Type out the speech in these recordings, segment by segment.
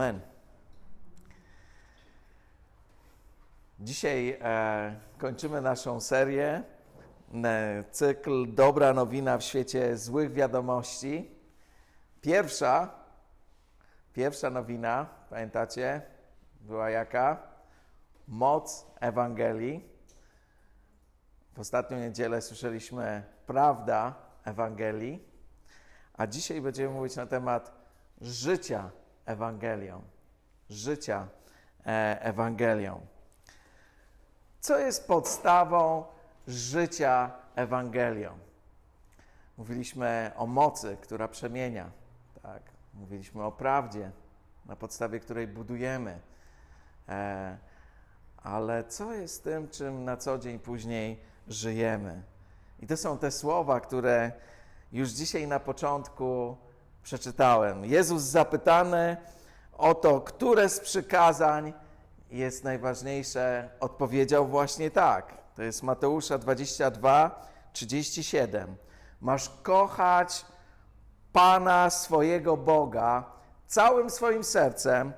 Amen. Dzisiaj e, kończymy naszą serię, e, cykl Dobra nowina w świecie złych wiadomości. Pierwsza, pierwsza nowina, pamiętacie, była jaka? Moc Ewangelii. W ostatnią niedzielę słyszeliśmy prawda Ewangelii, a dzisiaj będziemy mówić na temat życia Ewangelią. Życia e, Ewangelią. Co jest podstawą życia Ewangelią? Mówiliśmy o mocy, która przemienia. Tak? Mówiliśmy o prawdzie, na podstawie której budujemy. E, ale co jest tym, czym na co dzień później żyjemy? I to są te słowa, które już dzisiaj na początku przeczytałem. Jezus zapytany o to, które z przykazań jest najważniejsze, odpowiedział właśnie tak. To jest Mateusza 22, 37. Masz kochać Pana swojego Boga całym swoim sercem,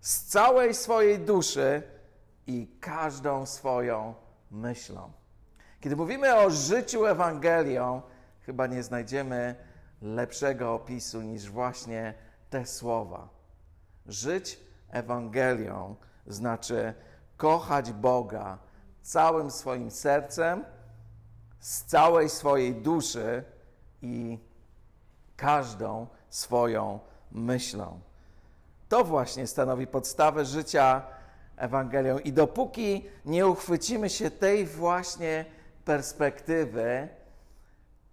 z całej swojej duszy i każdą swoją myślą. Kiedy mówimy o życiu Ewangelią, chyba nie znajdziemy lepszego opisu niż właśnie te słowa. Żyć Ewangelią znaczy kochać Boga całym swoim sercem, z całej swojej duszy i każdą swoją myślą. To właśnie stanowi podstawę życia Ewangelią. I dopóki nie uchwycimy się tej właśnie perspektywy,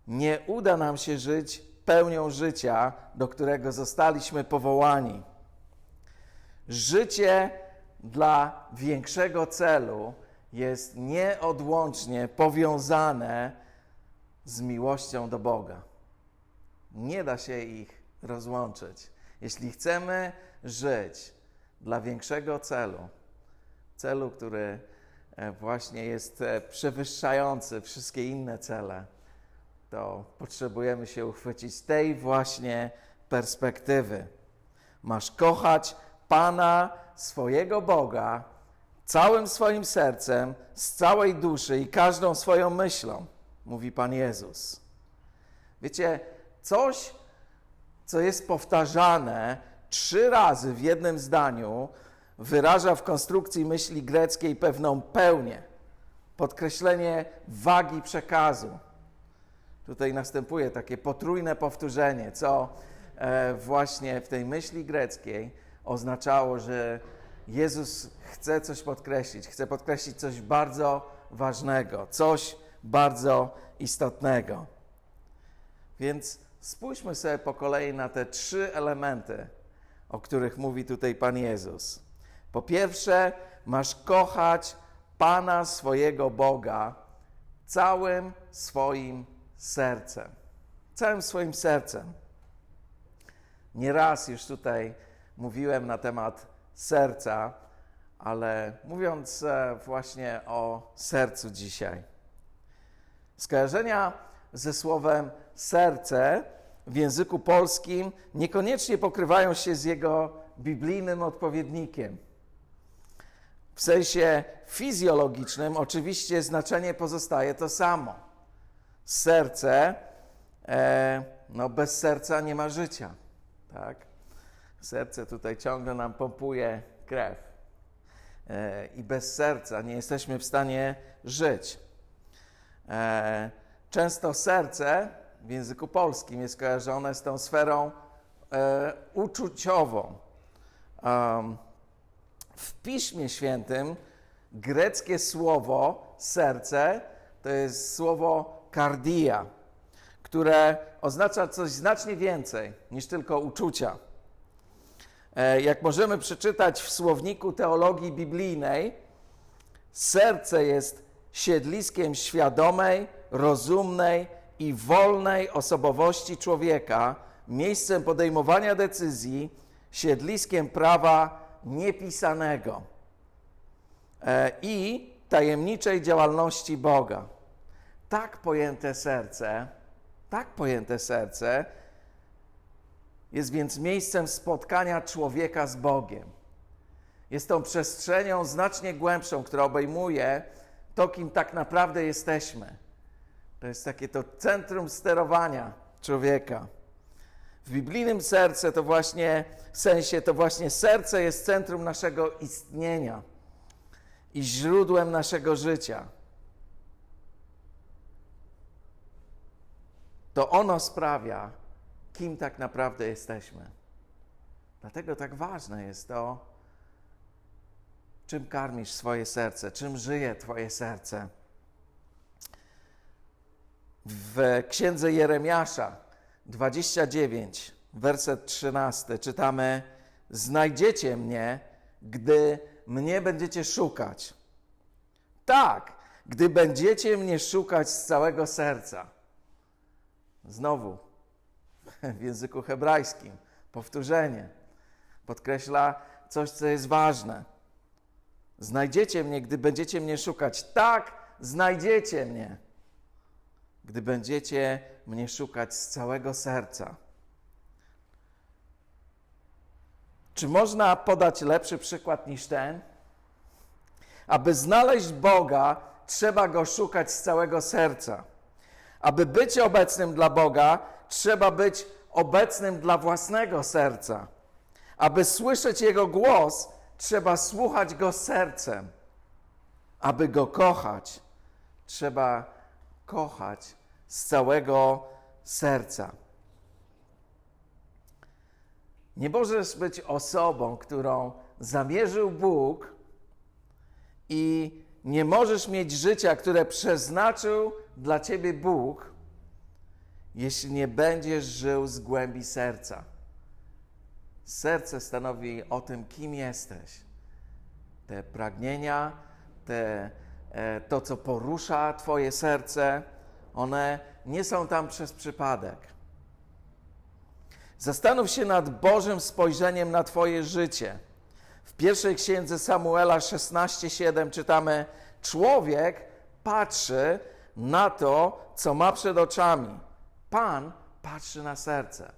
nie uda nam się żyć pełnią życia, do którego zostaliśmy powołani. Życie dla większego celu jest nieodłącznie powiązane z miłością do Boga. Nie da się ich rozłączyć. Jeśli chcemy żyć dla większego celu, celu, który e, właśnie jest e, przewyższający wszystkie inne cele, to potrzebujemy się uchwycić tej właśnie perspektywy. Masz kochać Pana, swojego Boga, całym swoim sercem, z całej duszy i każdą swoją myślą, mówi Pan Jezus. Wiecie, coś, co jest powtarzane trzy razy w jednym zdaniu, wyraża w konstrukcji myśli greckiej pewną pełnię, podkreślenie wagi przekazu. Tutaj następuje takie potrójne powtórzenie, co e, właśnie w tej myśli greckiej oznaczało, że Jezus chce coś podkreślić, chce podkreślić coś bardzo ważnego, coś bardzo istotnego. Więc spójrzmy sobie po kolei na te trzy elementy, o których mówi tutaj Pan Jezus. Po pierwsze, masz kochać Pana swojego Boga całym swoim sercem. Całym swoim sercem. Nieraz już tutaj mówiłem na temat serca, ale mówiąc e, właśnie o sercu dzisiaj. Skojarzenia ze słowem serce w języku polskim niekoniecznie pokrywają się z jego biblijnym odpowiednikiem. W sensie fizjologicznym oczywiście znaczenie pozostaje to samo. Serce, e, no bez serca nie ma życia, tak? Serce tutaj ciągle nam pompuje krew. E, I bez serca nie jesteśmy w stanie żyć. E, często serce w języku polskim jest kojarzone z tą sferą e, uczuciową. w Piśmie Świętym greckie słowo serce to jest słowo kardia, które oznacza coś znacznie więcej niż tylko uczucia. E, jak możemy przeczytać w słowniku teologii biblijnej, serce jest siedliskiem świadomej, rozumnej i wolnej osobowości człowieka, miejscem podejmowania decyzji, siedliskiem prawa niepisanego e, i tajemniczej działalności Boga. Tak pojęte serce, tak pojęte serce jest więc miejscem spotkania człowieka z Bogiem. Jest tą przestrzenią znacznie głębszą, która obejmuje to, kim tak naprawdę jesteśmy. To jest takie to centrum sterowania człowieka. W biblijnym serce to właśnie, w sensie to właśnie serce jest centrum naszego istnienia i źródłem naszego życia. To ono sprawia, kim tak naprawdę jesteśmy. Dlatego tak ważne jest to, czym karmisz swoje serce, czym żyje Twoje serce. W księdze Jeremiasza 29, werset 13 czytamy: Znajdziecie mnie, gdy mnie będziecie szukać. Tak, gdy będziecie mnie szukać z całego serca. Znowu w języku hebrajskim powtórzenie podkreśla coś, co jest ważne. Znajdziecie mnie, gdy będziecie mnie szukać. Tak, znajdziecie mnie, gdy będziecie mnie szukać z całego serca. Czy można podać lepszy przykład niż ten? Aby znaleźć Boga, trzeba go szukać z całego serca. Aby być obecnym dla Boga, trzeba być obecnym dla własnego serca. Aby słyszeć Jego głos, trzeba słuchać Go sercem. Aby Go kochać, trzeba kochać z całego serca. Nie możesz być osobą, którą zamierzył Bóg i nie możesz mieć życia, które przeznaczył dla ciebie Bóg, jeśli nie będziesz żył z głębi serca. Serce stanowi o tym, kim jesteś. Te pragnienia, te, e, to, co porusza Twoje serce, one nie są tam przez przypadek. Zastanów się nad Bożym spojrzeniem na Twoje życie. W pierwszej księdze Samuela 16:7 czytamy: Człowiek patrzy na to, co ma przed oczami. Pan patrzy na serce.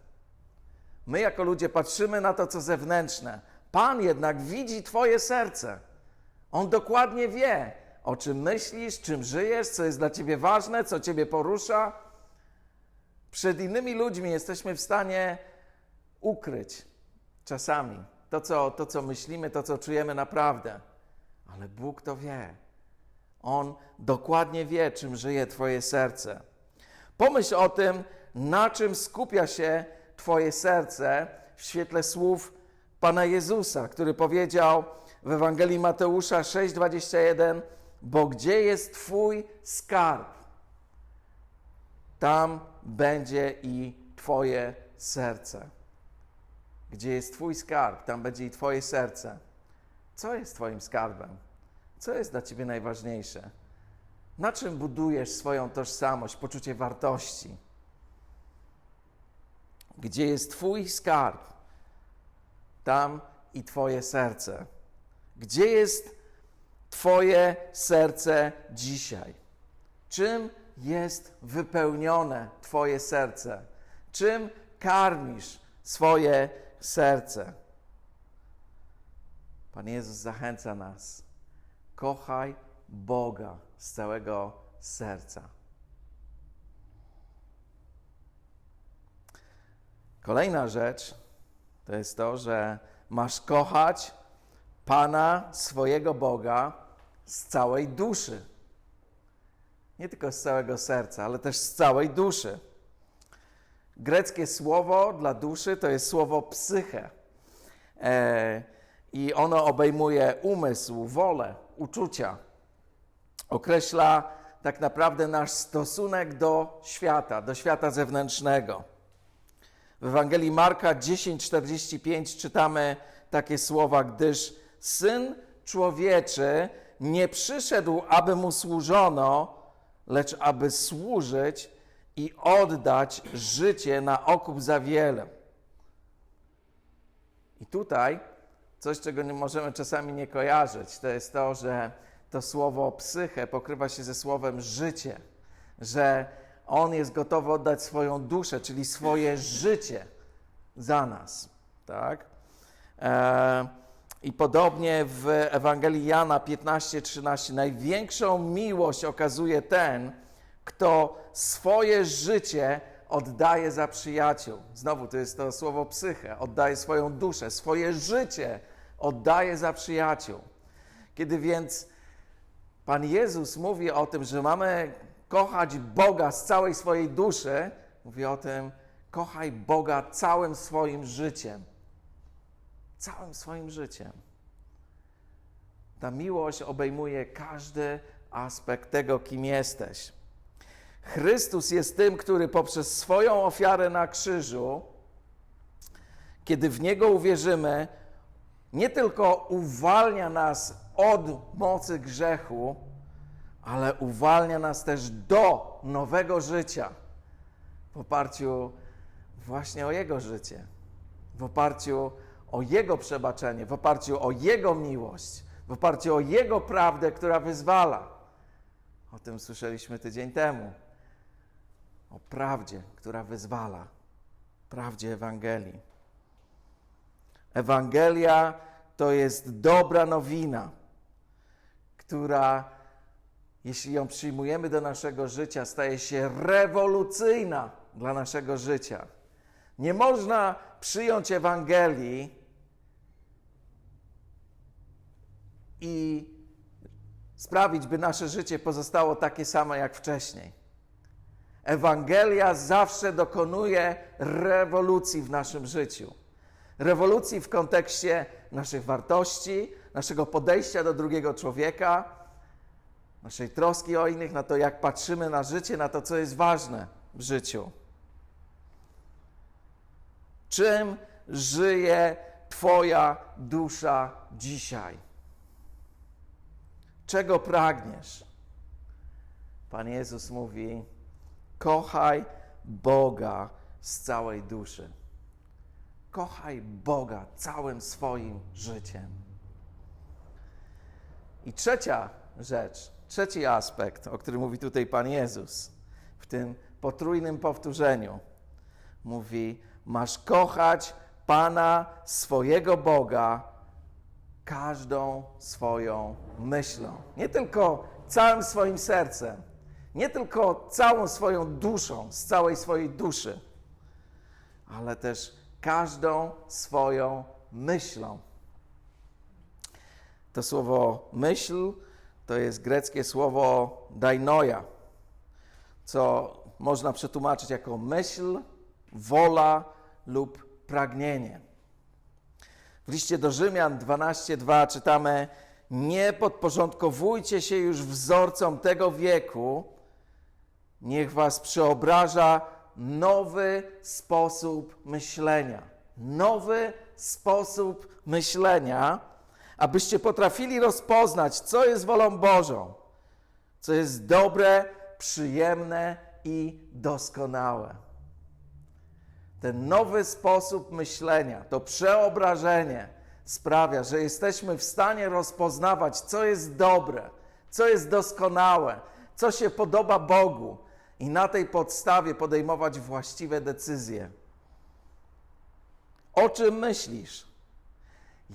My, jako ludzie, patrzymy na to, co zewnętrzne. Pan jednak widzi Twoje serce. On dokładnie wie, o czym myślisz, czym żyjesz, co jest dla Ciebie ważne, co Ciebie porusza. Przed innymi ludźmi jesteśmy w stanie ukryć czasami to co, to, co myślimy, to, co czujemy naprawdę. Ale Bóg to wie. On dokładnie wie, czym żyje Twoje serce. Pomyśl o tym, na czym skupia się Twoje serce w świetle słów Pana Jezusa, który powiedział w Ewangelii Mateusza 6:21: Bo gdzie jest Twój skarb, tam będzie i Twoje serce. Gdzie jest Twój skarb, tam będzie i Twoje serce. Co jest Twoim skarbem? Co jest dla Ciebie najważniejsze? Na czym budujesz swoją tożsamość, poczucie wartości? Gdzie jest Twój skarb, tam i Twoje serce. Gdzie jest Twoje serce dzisiaj? Czym jest wypełnione Twoje serce? Czym karmisz swoje serce? Pan Jezus zachęca nas. Kochaj Boga z całego serca. Kolejna rzecz to jest to, że masz kochać Pana swojego Boga z całej duszy. Nie tylko z całego serca, ale też z całej duszy. Greckie słowo dla duszy to jest słowo psyche. E, I ono obejmuje umysł, wolę, uczucia. Określa tak naprawdę nasz stosunek do świata, do świata zewnętrznego. W Ewangelii Marka 10:45 czytamy takie słowa, gdyż syn człowieczy nie przyszedł, aby mu służono, lecz aby służyć i oddać życie na okup za wiele. I tutaj coś, czego nie możemy czasami nie kojarzyć, to jest to, że to słowo psyche pokrywa się ze słowem życie, że on jest gotowy oddać swoją duszę, czyli swoje życie za nas. Tak? E, I podobnie w Ewangelii Jana 15-13 największą miłość okazuje ten, kto swoje życie oddaje za przyjaciół. Znowu to jest to słowo psychę, oddaje swoją duszę, swoje życie oddaje za przyjaciół. Kiedy więc Pan Jezus mówi o tym, że mamy kochać Boga z całej swojej duszy, mówi o tym, kochaj Boga całym swoim życiem. Całym swoim życiem. Ta miłość obejmuje każdy aspekt tego, kim jesteś. Chrystus jest tym, który poprzez swoją ofiarę na krzyżu, kiedy w Niego uwierzymy, nie tylko uwalnia nas od mocy grzechu, ale uwalnia nas też do nowego życia w oparciu właśnie o Jego życie, w oparciu o Jego przebaczenie, w oparciu o Jego miłość, w oparciu o Jego prawdę, która wyzwala. O tym słyszeliśmy tydzień temu. O prawdzie, która wyzwala, prawdzie Ewangelii. Ewangelia to jest dobra nowina, która, jeśli ją przyjmujemy do naszego życia, staje się rewolucyjna dla naszego życia. Nie można przyjąć Ewangelii i sprawić, by nasze życie pozostało takie samo jak wcześniej. Ewangelia zawsze dokonuje rewolucji w naszym życiu. Rewolucji w kontekście naszych wartości, naszego podejścia do drugiego człowieka, naszej troski o innych, na to, jak patrzymy na życie, na to, co jest ważne w życiu. Czym żyje Twoja dusza dzisiaj? Czego pragniesz? Pan Jezus mówi: Kochaj Boga z całej duszy. Kochaj Boga całym swoim życiem. I trzecia rzecz, trzeci aspekt, o którym mówi tutaj Pan Jezus, w tym potrójnym powtórzeniu, mówi: Masz kochać Pana swojego Boga każdą swoją myślą. Nie tylko całym swoim sercem, nie tylko całą swoją duszą, z całej swojej duszy, ale też każdą swoją myślą. To słowo myśl to jest greckie słowo dainoja, co można przetłumaczyć jako myśl, wola lub pragnienie. W liście do Rzymian 12:2 czytamy: Nie podporządkowujcie się już wzorcom tego wieku, niech was przeobraża nowy sposób myślenia. Nowy sposób myślenia, abyście potrafili rozpoznać, co jest wolą Bożą, co jest dobre, przyjemne i doskonałe. Ten nowy sposób myślenia, to przeobrażenie sprawia, że jesteśmy w stanie rozpoznawać, co jest dobre, co jest doskonałe, co się podoba Bogu i na tej podstawie podejmować właściwe decyzje. O czym myślisz?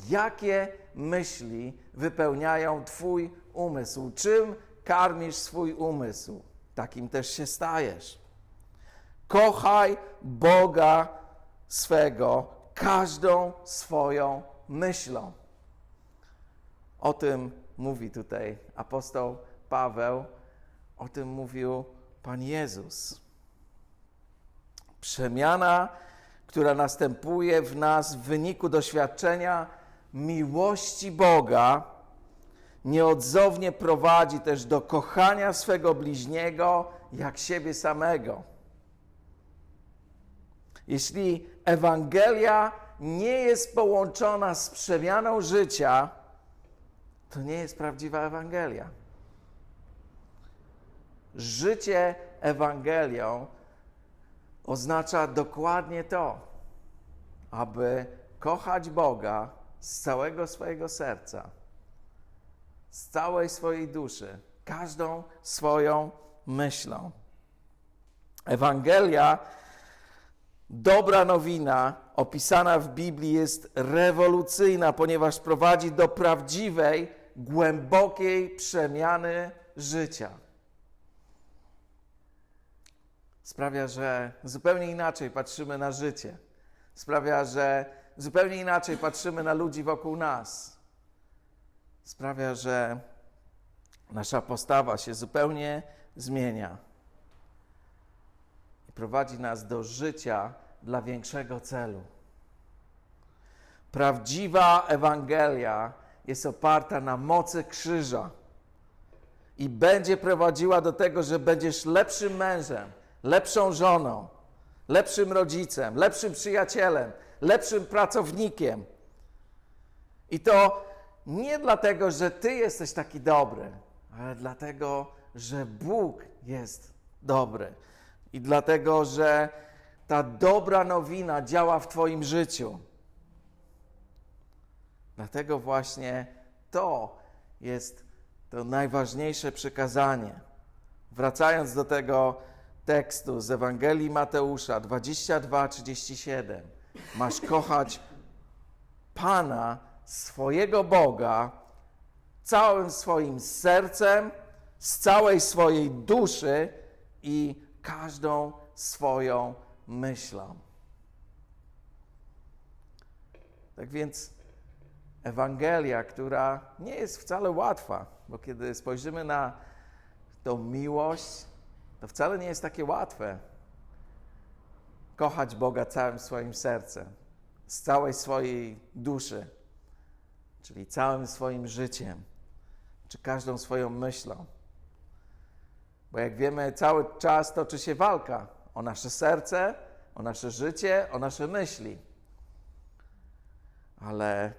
Jakie myśli wypełniają Twój umysł? Czym karmisz swój umysł? Takim też się stajesz. Kochaj Boga swego każdą swoją myślą. O tym mówi tutaj apostoł Paweł, o tym mówił Pan Jezus. Przemiana, która następuje w nas w wyniku doświadczenia miłości Boga, nieodzownie prowadzi też do kochania swego bliźniego jak siebie samego. Jeśli Ewangelia nie jest połączona z przemianą życia, to nie jest prawdziwa Ewangelia. Życie Ewangelią oznacza dokładnie to, aby kochać Boga z całego swojego serca, z całej swojej duszy, każdą swoją myślą. Ewangelia Dobra nowina opisana w Biblii jest rewolucyjna, ponieważ prowadzi do prawdziwej, głębokiej przemiany życia. Sprawia, że zupełnie inaczej patrzymy na życie. Sprawia, że zupełnie inaczej patrzymy na ludzi wokół nas. Sprawia, że nasza postawa się zupełnie zmienia i prowadzi nas do życia dla większego celu. Prawdziwa Ewangelia jest oparta na mocy krzyża i będzie prowadziła do tego, że będziesz lepszym mężem, lepszą żoną, lepszym rodzicem, lepszym przyjacielem, lepszym pracownikiem. I to nie dlatego, że ty jesteś taki dobry, ale dlatego, że Bóg jest dobry. I dlatego, że ta dobra nowina działa w Twoim życiu. Dlatego właśnie to jest to najważniejsze przykazanie. Wracając do tego tekstu z Ewangelii Mateusza 22:37. Masz kochać Pana, swojego Boga, całym swoim sercem, z całej swojej duszy i każdą swoją myślą. Tak więc Ewangelia, która nie jest wcale łatwa, bo kiedy spojrzymy na tą miłość, to wcale nie jest takie łatwe. Kochać Boga całym swoim sercem, z całej swojej duszy, czyli całym swoim życiem, czy każdą swoją myślą. Bo jak wiemy, cały czas toczy się walka o nasze serce, o nasze życie, o nasze myśli. Ale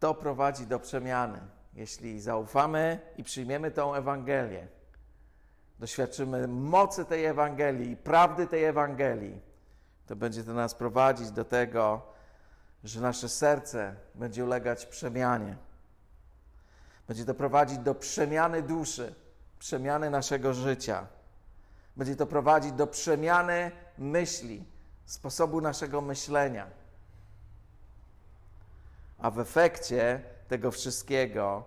to prowadzi do przemiany. Jeśli zaufamy i przyjmiemy tą Ewangelię, doświadczymy mocy tej Ewangelii prawdy tej Ewangelii, to będzie to nas prowadzić do tego, że nasze serce będzie ulegać przemianie. Będzie to prowadzić do przemiany duszy, przemiany naszego życia. Będzie to prowadzić do przemiany myśli, sposobu naszego myślenia. A w efekcie tego wszystkiego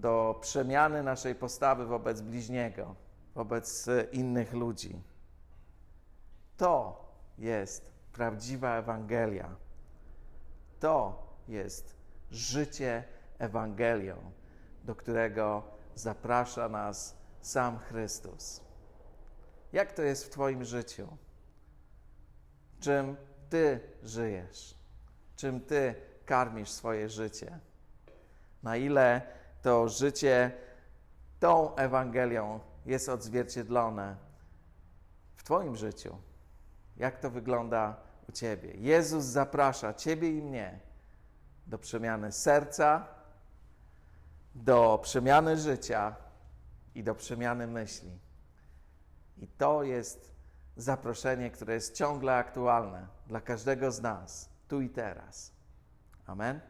do przemiany naszej postawy wobec bliźniego, wobec e, innych ludzi. To jest prawdziwa Ewangelia. To jest życie Ewangelią, do którego zaprasza nas sam Chrystus. Jak to jest w Twoim życiu? Czym Ty żyjesz? Czym Ty karmisz swoje życie? Na ile to życie tą Ewangelią jest odzwierciedlone w Twoim życiu? Jak to wygląda u Ciebie? Jezus zaprasza Ciebie i mnie do przemiany serca, do przemiany życia i do przemiany myśli. I to jest zaproszenie, które jest ciągle aktualne dla każdego z nas, tu i teraz. Amen.